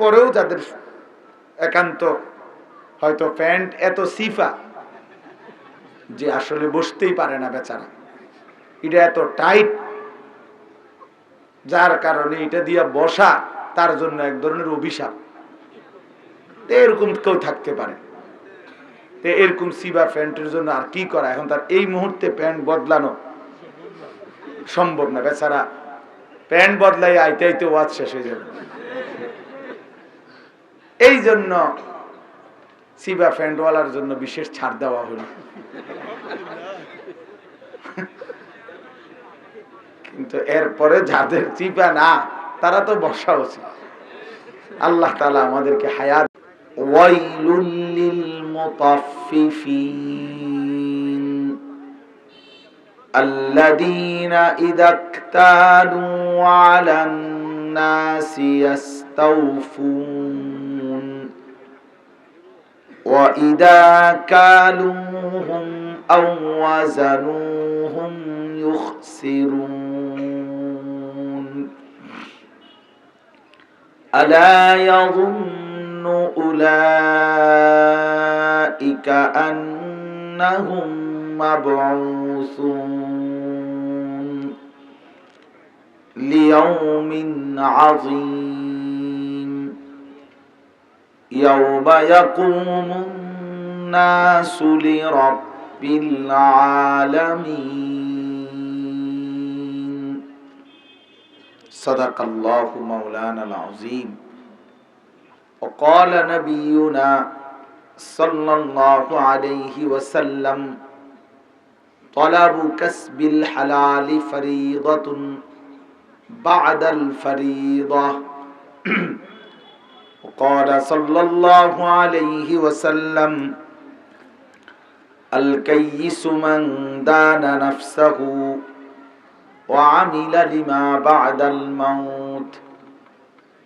এরপরেও যাদের একান্ত হয়তো প্যান্ট এত সিফা যে আসলে বসতেই পারে না বেচারা। এটা এত টাইট। যার কারণে এটা দিয়ে বসা তার জন্য এক ধরনের অভিশাপ। এরকম কেউ থাকতে পারে। এরকম সিবা প্যান্টের জন্য আর কি করা? এখন তার এই মুহূর্তে প্যান্ট বদলানো সম্ভব না। বেচারা প্যান্ট বদলাই আইতে আইতে ওয়াজ শেষ হয়ে যাবে। এই জন্য সিবা ফ্যান্ডওয়ালার জন্য বিশেষ ছাড় দেওয়া হল। কিন্তু এরপরে যাদের চিপা না, তারা তো বসা উচিত আল্লাহ তালা আমাদেরকে হায়াত ওয়াইলুল্লিল মুতাফফিফিন আল্লাযীনা الناس يستوفون وإذا كالوهم أو وزنوهم يخسرون ألا يظن أولئك أنهم مبعوثون ليوم عظيم يوم يقوم الناس لرب العالمين صدق الله مولانا العظيم وقال نبينا صلى الله عليه وسلم طلب كسب الحلال فريضة بعد الفريضة. وقال صلى الله عليه وسلم الكيس من دان نفسه وعمل لما بعد الموت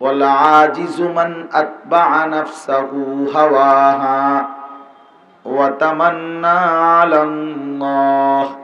والعاجز من أتبع نفسه هواها وتمنى على الله.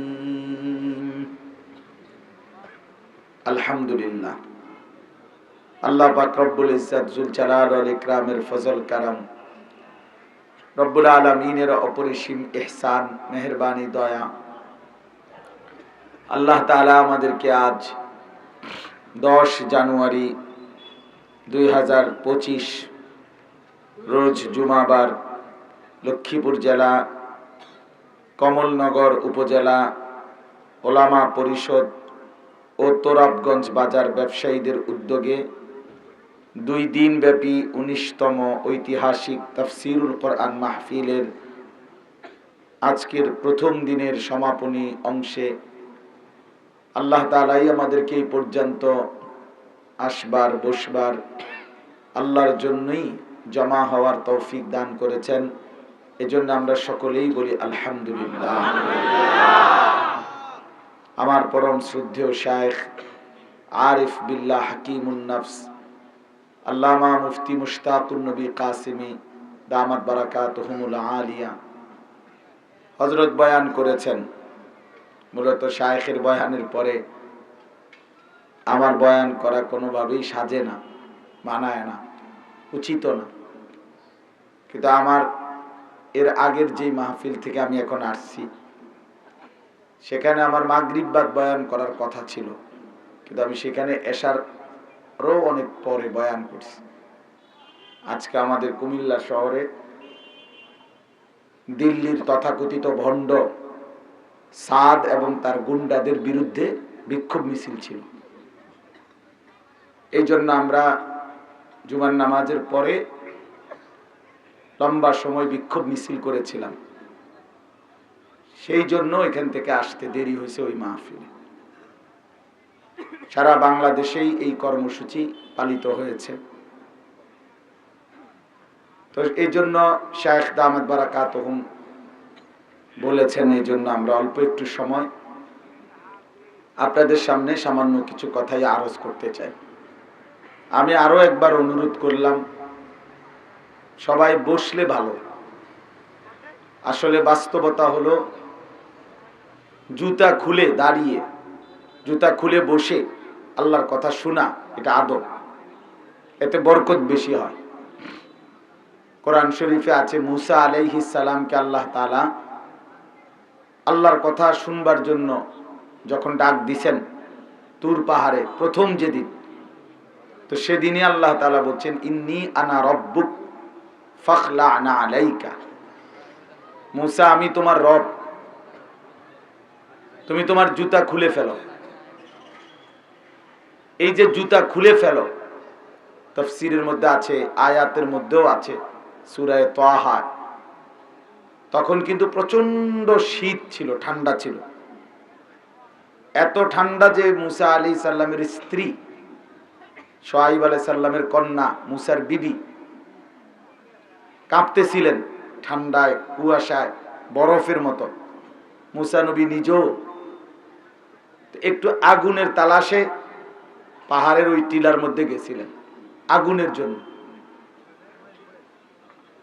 আলহামদুলিল্লাহ। আল্লাহ পাক রব্বুল ইজ্জাতুল জালাল ওয়াল ইকরামের ফজল কারাম, রব্বুল আলামিনের অপরিসীম ইহসান, মেহেরবানি, দয়া। আল্লাহ তাআলা আমাদেরকে আজ 10 জানুয়ারি 2025 রোজ জুমাবার লক্ষ্মীপুর জেলা, কমলনগর উপজেলা, ওলামা পরিষদ ও তোরাবগঞ্জ বাজার ব্যবসায়ীদের উদ্যোগে দুই দিন ব্যাপী উনিশতম ঐতিহাসিক তফসিরুল কোরআন মাহফিলের আজকের প্রথম দিনের সমাপনী অংশে আল্লাহ তালাই আমাদেরকে এই পর্যন্ত আসবার, বসবার, আল্লাহর জন্যই জমা হওয়ার তৌফিক দান করেছেন। এজন্য আমরা সকলেই বলি আলহামদুলিল্লাহ। আমার পরম শ্রদ্ধেয় শায়েখ আরিফ বিল্লাহ হাকিমুন নফস, আল্লামা মুফতি মুশতাকুন নবী কাসিমি, দামাত বারাকাতুহুমুল আলিয়া। হজরত বয়ান করেছেন, মূলত শায়েখের বয়ানের পরে আমার বয়ান করা কোনোভাবেই সাজে না, মানায় না, উচিত না। কিন্তু আমার এর আগের যে মাহফিল থেকে আমি এখন আসছি সেখানে আমার মাগরিববাদ বয়ান করার কথা ছিল। কিন্তু আমি সেখানে এসারও অনেক পরে বয়ান করছি। আজকে আমাদের কুমিল্লা শহরে দিল্লির তথাকথিত ভণ্ড সাদ এবং তার গুন্ডাদের বিরুদ্ধে বিক্ষোভ মিছিল ছিল। এই জন্য আমরা জুমার নামাজের পরে লম্বা সময় বিক্ষোভ মিছিল করেছিলাম। সেই জন্য এখান থেকে আসতে দেরি হয়েছে ওই মাহফিলে। সারা বাংলাদেশেই এই কর্মসূচি পালিত হয়েছে। তো এই জন্য শায়েখ দামদ বারাকাত বলেছেন, এই জন্য আমরা অল্প একটু সময় আপনাদের সামনে সামান্য কিছু কথাই আরজ করতে চাই। আমি আরও একবার অনুরোধ করলাম, সবাই বসলে ভালো। আসলে বাস্তবতা হলো জুতা খুলে দাঁড়িয়ে, জুতা খুলে বসে আল্লাহর কথা শোনা, এটা আদব। এতে বরকত বেশি হয়। কোরআন শরীফে আছে, মুসা আলাইহিস সালামকে আল্লাহ তালা আল্লাহর কথা শুনবার জন্য যখন ডাক দিছেন, তুর পাহাড়ে, প্রথম যেদিন, তো সেদিনই আল্লাহ তালা বলছেন, ইন্নি আনা রব্বুক ফখলা আনা আলাইকা। মুসা, আমি তোমার রব। তুমি তোমার জুতা খুলে ফেলো। এই যে জুতা খুলে ফেলো, তফসিরের মধ্যে আছে, আয়াতের মধ্যেও আছে, সুরায় তোয়াহা তখন কিন্তু প্রচণ্ড শীত ছিল, ঠান্ডা ছিল। এত ঠান্ডা যে মুসা আলী সাল্লামের স্ত্রী, সোহাইব আলাই সাল্লামের কন্যা, মুসার বিবি, কাঁপতেছিলেন ঠান্ডায়, কুয়াশায়, বরফের মতো। মুসা নবী নিজেও একটু আগুনের তালাশে পাহাড়ের ওই টিলার মধ্যে গেছিলেন, আগুনের জন্য।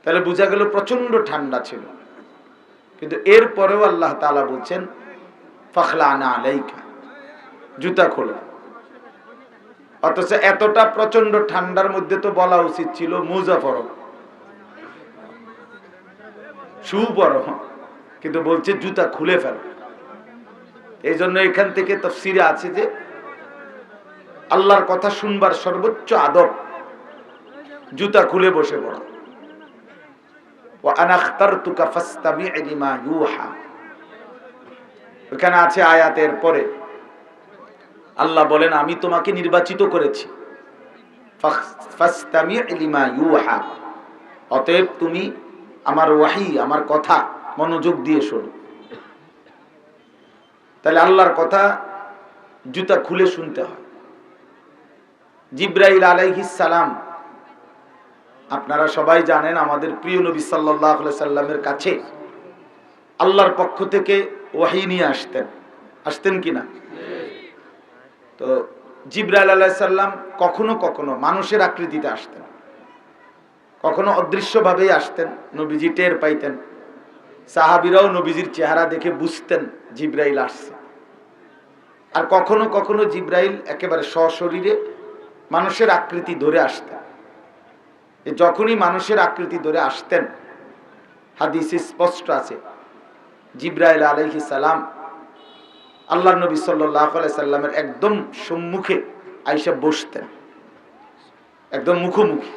তাহলে বোঝা গেল প্রচণ্ড ঠান্ডা ছিল। কিন্তু এরপরেও আল্লাহ তালা বলছেন ফখলা আনা আলাইকা, জুতা খোলো। অথচ এতটা প্রচণ্ড ঠান্ডার মধ্যে তো বলা উচিত ছিল মুজাফর শু পরো কিন্তু বলছে, জুতা খুলে ফেল। এই জন্য এখান থেকে তফসিরে আছে যে আল্লাহর কথা শুনবার সর্বোচ্চ আদব জুতা খুলে বসে পড়ো। আছে আয়াতের পরে আল্লাহ বলেন, আমি তোমাকে নির্বাচিত করেছি। অতএব তুমি আমার ওয়াহি, আমার কথা মনোযোগ দিয়ে শোনো। তাহলে আল্লাহর কথা জুতা খুলে শুনতে হয়। জিব্রাইল সালাম, আপনারা সবাই জানেন আমাদের প্রিয় নবী সাল্লাহ সাল্লামের কাছে আল্লাহর পক্ষ থেকে ওয়াহি নিয়ে আসতেন। আসতেন কিনা তো জিব্রাইল আলাহ সাল্লাম কখনো কখনো মানুষের আকৃতিতে আসতেন। কখনো অদৃশ্যভাবেই আসতেন, নবীজি টের পাইতেন। সাহাবিরাও নবীজির চেহারা দেখে বুঝতেন জিব্রাইল আসছে। আর কখনো কখনো জিব্রাইল একেবারে সশরীরে মানুষের আকৃতি ধরে আসতেন। যখনই মানুষের আকৃতি ধরে আসতেন, হাদিস স্পষ্ট আছে, জিব্রাইল আলহি সালাম আল্লাহ নবী সাল্লাহ সাল্লামের একদম সম্মুখে আইসা বসতেন। একদম মুখোমুখি।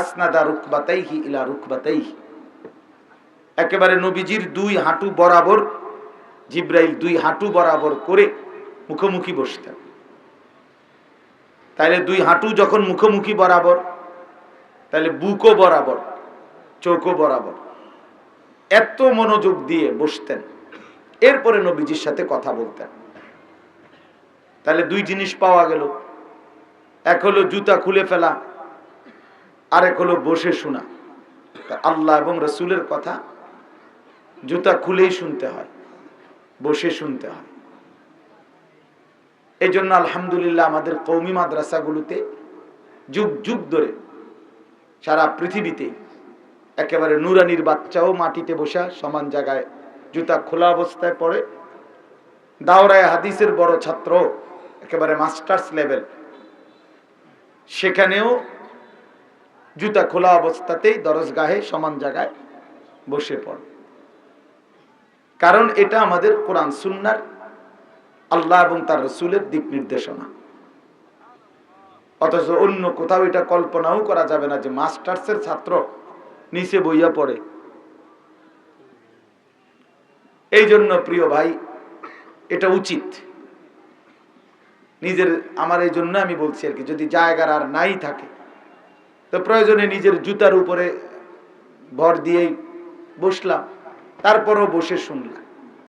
আসনাদা রুকবাতাইহি ইলা রুকবাতাইহি। একেবারে নবীজির দুই হাঁটু বরাবর, জিব্রাইল দুই হাঁটু বরাবর করে মুখোমুখি বসতেন। তাইলে দুই হাঁটু যখন মুখোমুখি বরাবর তাহলে বুকও বরাবর, চোখও বরাবর। এত মনোযোগ দিয়ে বসতেন। এরপরে নবীজির সাথে কথা বলতেন। তাহলে দুই জিনিস পাওয়া গেল। এক হলো জুতা খুলে ফেলা, আরেক হলো বসে শোনা। আল্লাহ এবং রসুলের কথা জুতা খুলেই শুনতে হয়, বসে শুনতে হয়। এই জন্য আলহামদুলিল্লাহ আমাদের কৌমি মাদ্রাসাগুলোতে যুগ যুগ ধরে সারা পৃথিবীতে একেবারে নুরানির বাচ্চাও মাটিতে বসা সমান জায়গায় জুতা খোলা অবস্থায় পড়ে। দাওরায় হাদিসের বড় ছাত্র, একেবারে মাস্টার্স লেভেল। সেখানেও জুতা খোলা অবস্থাতেই দরজগাহে সমান জায়গায় বসে পড়ে। কারণ এটা আমাদের কোরআন সুন্নার আল্লাহ এবং তার রসুলের দিক নির্দেশনা। অথচ অন্য কোথাও এটা কল্পনাও করা যাবে না যে মাস্টার্সের ছাত্র নিচে বইয়া পড়ে। এই জন্য প্রিয় ভাই, এটা উচিত। নিজের, আমার এই জন্য আমি বলছি আর কি, যদি জায়গার আর নাই থাকে, তো প্রয়োজনে নিজের জুতার উপরে ভর দিয়েই বসলাম, তারপরও বসে শুনলাম।